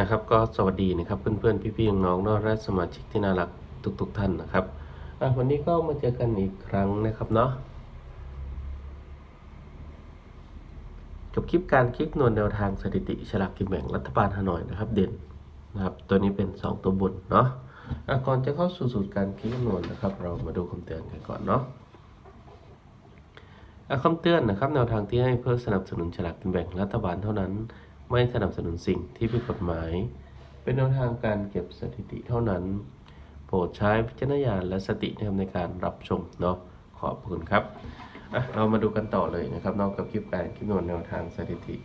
นะครับ ก็สวัสดีนะครับเพื่อนๆพี่ๆน้องๆและสมาชิกที่น่ารักทุกๆท่านนะครับวันนี้ก็มาเจอกันอีกครั้งนะครับเนาะจบคลิปการคลิปนวลแนวทางสถิติฉลากกินแบ่งรัฐบาลฮานอยนะครับ เด่นนะครับ ตัวนี้เป็น 2 ตัวบนเนาะก่อนจะเข้าสู่สูตรการคลิปนวลนะครับ เรามาดูคำเตือนกันก่อนเนาะอะคำเตือนนะครับแนวทางที่ให้เพื่อสนับสนุนฉลากกินแบ่งรัฐบาลเท่านั้น ไม่สนับสนุนสิ่งที่ผิดกฎหมาย เป็นแนวทางการเก็บสถิติเท่านั้น โปรดใช้วิจารณญาณและสตินะครับในการรับชมเนาะขอบคุณครับอะเรามาดูกันต่อเลยนะครับนอกกับคลิปการคลิปนวณแนวทางสถิติ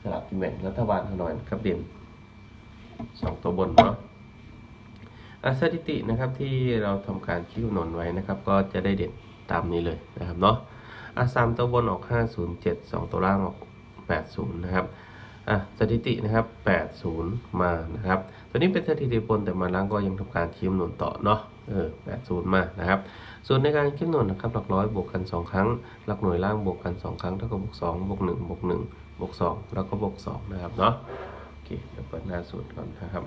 ฉลากกินแบ่งรัฐบาลเท่านั้นครับเด่นสองตัวบนเนาะอะสถิตินะครับที่เราทำการคิดคำนวณไว้นะครับ ก็จะได้เด่นตามนี้เลยนะครับเนาะอะสามตัวบนออก 507 2 ตัวล่างออก 80 นะครับ อะสถิตินะครับ 80 มานะครับ ตัวนี้เป็นสถิติบนแต่มาล่างก็ยังทำการคิดคำนวณต่อเนาะ เออ 80 มานะครับ ส่วนในการคิดคำนวณนะครับ หลักร้อยบวกกัน 2 ครั้ง หลักหน่วยล่างบวกกัน 2 ครั้งเท่ากับบวก2บวก1บวก1บวก2แล้วก็บวก2นะครับเนาะ โอเค เดี๋ยวเปิดหน้าสูตรก่อนนะครับ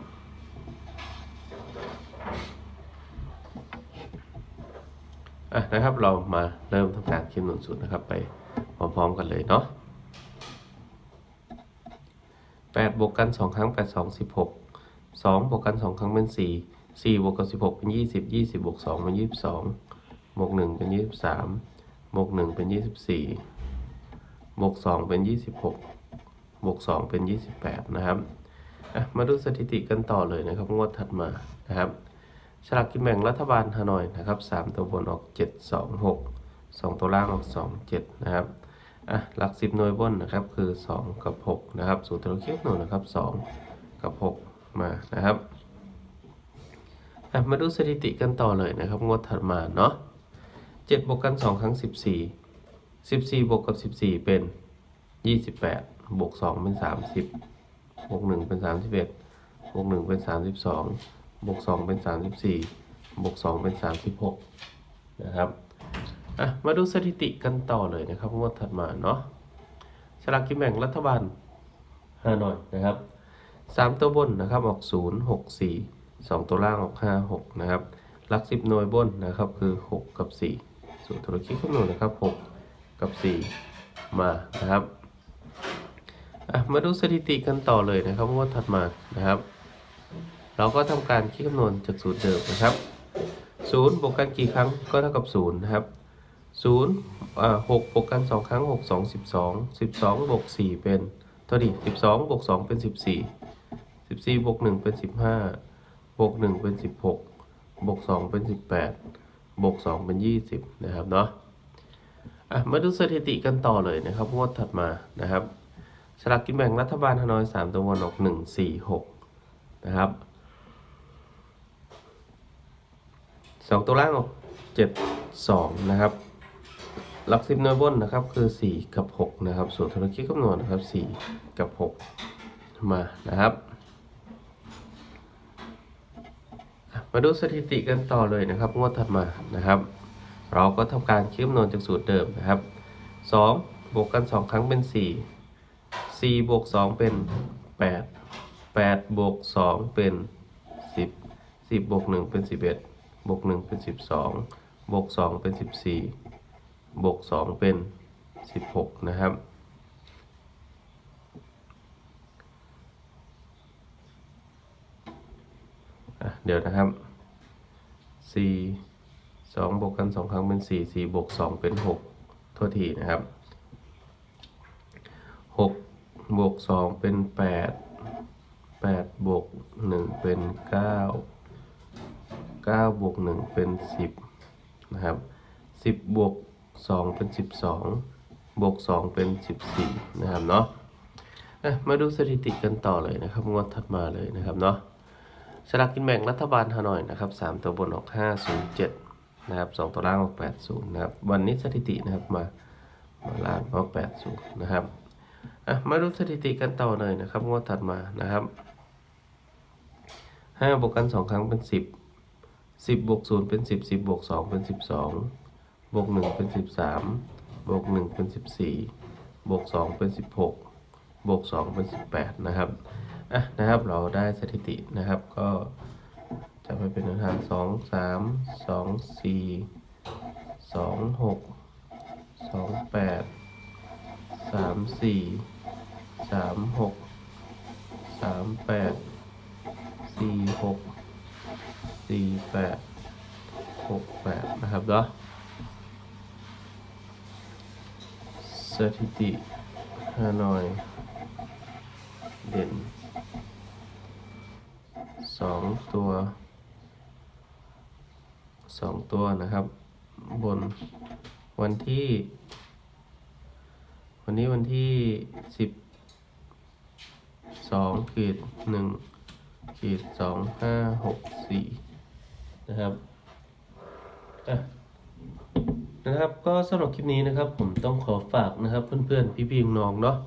อะนะครับเรามาเริ่มทำการคิดหนุนสูตรนะครับ ไปพร้อมๆกันเลยเนาะ แปดบวกกันสองครั้งแปดสองสิบหกสองบวกกันสองครั้งเป็นสี่สี่บวกกับสิบหกเป็นยี่สิบยี่สิบบวกสองเป็นยี่สิบสองบวกหนึ่งเป็นยี่สิบสามบวกหนึ่งเป็นยี่สิบสี่บวกสองเป็นยี่สิบหกบวกสองเป็นยี่สิบแปดนะครับมาดูสถิติกันต่อเลยนะครับ งวดถัดมานะครับฉลากกินแบ่งรัฐบาลฮานอยนะครับสามตัวบนออกเจ็ดสองหกสองตัวล่างออกสองเจ็ดนะครับ อะหลักสิบหน่วยบนนะครับคือสองกับหกนะครับสูตรตัวเคียหน่วยนะครับสองกับหกมานะครับอะมาดูสถิติกันต่อเลยนะครับ งวดถัดมาเนาะเจ็ดบวกกันสองครั้งสิบสี่สิบสี่บวกกับสิบสี่เป็นยี่สิบแปดบวกสองเป็นสามสิบบวกหนึ่งเป็นสามสิบเอ็ดบวกหนึ่งเป็นสามสิบสองบวกสองเป็นสามสิบสี่บวกสองเป็นสามสิบหกนะครับ อะมาดูสถิติกันต่อเลยนะครับงวดถัดมาเนาะสลากกินแบ่งรัฐบาลห้านอยนะครับสามตัวบนนะครับออกศูนย์หกสี่สองตัวล่างออกห้าหกนะครับลักสิบหน่วยบนนะครับคือหกกับสี่สูตรธุรกิจคำนวณนะครับหกกับสี่มานะครับอะมาดูสถิติกันต่อเลยนะครับงวดถัดมานะครับ เราก็ทำการคิดคำนวณจากสูตรเดิมนะครับศูนย์บวกกันกี่ครั้งก็เท่ากับศูนย์นะครับ ศูนย์อ่าหกบวกกันสองครั้งหกสองสิบสองสิบสองบวกสี่เป็นเท่าดิสิบสองบวกสองเป็นสิบสี่สิบสี่บวกหนึ่งเป็นสิบห้าบวกหนึ่งเป็นสิบหกบวกสองเป็นสิบแปดบวกสองเป็นยี่สิบนะครับเนาะอะมาดูสถิติกันต่อเลยนะครับงวดถัดมานะครับสลากกินแบ่งรัฐบาลฮานอยสามตัววันออกหนึ่งสี่หกนะครับสองตัวล่างออกเจ็ดสองนะครับ ลักสิบหน่วยบนนะครับคือสี่กับหกนะครับ ส่วนธุรกิจคำนวณนะครับสี่กับหกมานะครับ มาดูสถิติกันต่อเลยนะครับงวดถัดมานะครับ เราก็ทำการคิดคำนวณจากสูตรเดิมนะครับสองบวกกันสองครั้งเป็นสี่สี่บวกสองเป็นแปดแปดบวกสองเป็นสิบสิบบวกหนึ่งเป็นสิบเอ็ดบวกหนึ่งเป็นสิบสองบวกสองเป็นสิ บวกสองเป็นสิบหกนะครับ เดี๋ยวนะครับสี่สองบวกกันสองครั้งเป็นสี่สี่บวกสองเป็นหกโทษทีนะครับหกบวกสองเป็นแปดแปดบวกหนึ่งเป็นเก้าเก้าบวกหนึ่งเป็นสิบนะครับสิบบวก สองเป็นสิบสองบวกสองเป็นสิบสี่นะครับเนาะมาดูสถิติกันต่อเลยนะครับงวดถัดมาเลยนะครับเนาะสลากกินแบ่งรัฐบาลฮานอยนะครับสามตัวบนออกห้าศูนย์เจ็ดนะครับสองตัวล่างออกแปดศูนย์นะครับ วันนี้สถิตินะครับมามาล่างออกแปดศูนย์นะครับอะมาดูสถิติกันต่อเลยนะครับงวดถัดมานะครับห้าบวกกันสองครั้งเป็นสิบสิบบวกศูนย์เป็นสิบสิบบวกสองเป็นสิ บวกหนึ่งเป็นสิบสามบวกหนึ่งเป็นสิบสี่บวกสองเป็นสิบหกบวกสองเป็นสิบแปดนะครับอะนะครับเราได้สถิตินะครับก็จะไปเป็นแนวทางสองสามสองสี่สองหกสองแปดสามสี่สามหกสามแปดสี่หกสี่แปดหกแปดนะครับเนาะส ถิติฮานอย เด่นสองตัวสองตัวนะครับ บนวันที่ วันนี้วันที่สิบสองขีดหนึ่งขีดสองห้าหกสี่นะครับอะ นะครับก็สำหรับคลิปนี้นะครับ ผมต้องขอฝากนะครับ เพื่อนๆ พี่ๆน้องเนาะ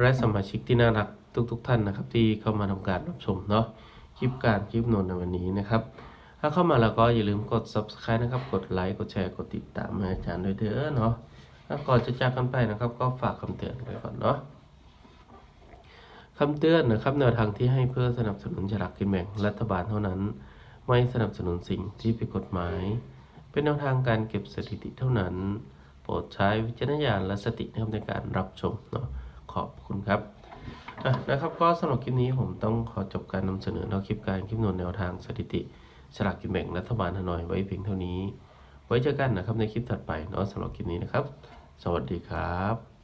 และสมาชิกที่น่ารักทุกๆทท่านนะครับ ที่เข้ามาทำการรับชมเนาะคลิปการคลิปโนนในวันนี้นะครับ ถ้าเข้ามาแล้วก็อย่าลืมกด subscribe นะครับ กดไลค์กดแชร์กดติดตามอาจารย์ด้วยเด้อเนาะก่อนจะจากกันไปนะครับ ก็ฝากคำเตือนไว้ก่อนเนาะคำเตือนนะครับแนวทางที่ให้เพื่อสนับสนุนฉลากกินแบ่งรัฐบาลเท่านั้น ไม่สนับสนุนสิ่งที่ผิดกฎหมาย เป็นแนวทางการเก็บสถิติเท่านั้น โปรดใช้วิจารณญาณและสตินะครับในการรับชมเนาะขอบคุณครับะนะครับก็สำหรับคลิปนี้ผมต้องขอจบการนำเสนอแนวคลิปการคลิปนวนแนวทางสถิติฉลากกินแบ่งรัฐบาลฮานอยไว้เพียงเท่านี้ ไว้เจอกันนะครับในคลิปถัดไปเนาะสำหรับคลิปนี้นะครับ สวัสดีครับ